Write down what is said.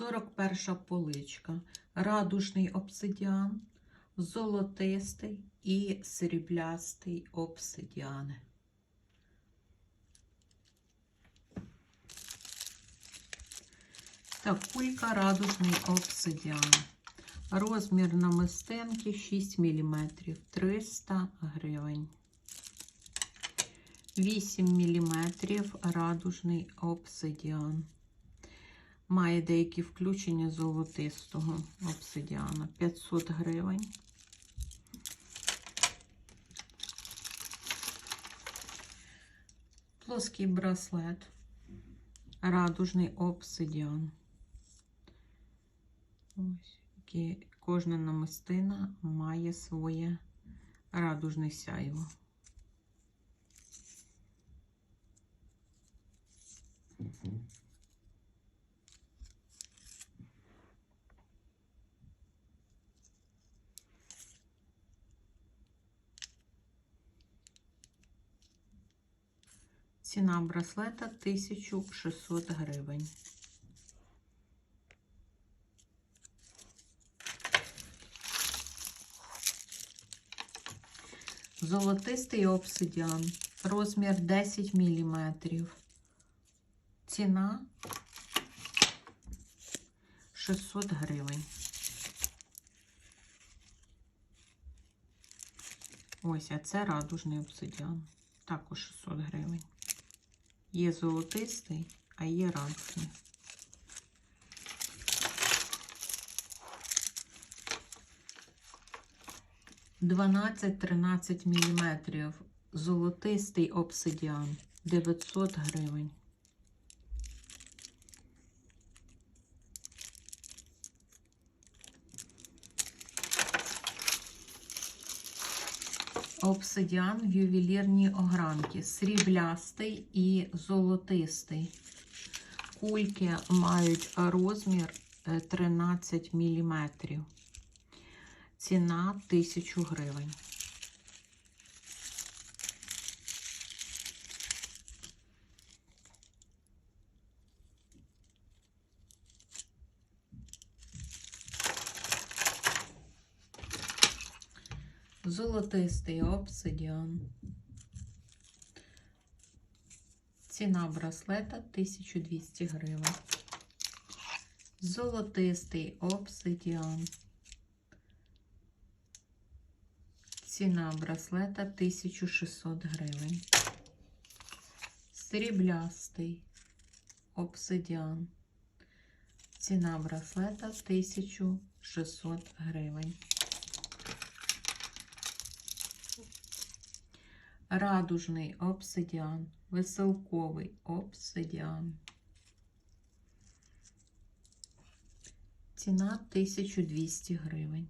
41 поличка. Радужний обсидіан, золотистий і сріблястий обсидіани. Так, кулька радужний обсидіан. Розмір намистинки 6 мм, 300 гривень. 8 мм радужний обсидіан. Має деякі включення золотистого обсидіана. 500 гривень. Плоский браслет. Радужний обсидіан. Ось, кожна намистина має своє радужне сяйво. Мгм. Ціна браслета 1600 гривень. Золотистий обсидіан. Розмір 10 мм. Ціна 600 гривень. Ось, а це радужний обсидіан. Також 600 гривень. Є золотистий, а є радужний. Дванадцять-тринадцять міліметрів. Золотистий обсидіан 900 гривень. Обсидіан в ювелірній огранки. Сріблястий і золотистий. Кульки мають розмір е, 13 мм. Ціна 1000 гривень. Золотистий обсидіан. Ціна браслета 1200 гривень. Золотистий обсидіан. Ціна браслета 1600 гривень. Сріблястий обсидіан. Ціна браслета 1600 гривень. Радужний обсидіан, веселковий обсидіан. Ціна 1200 гривень.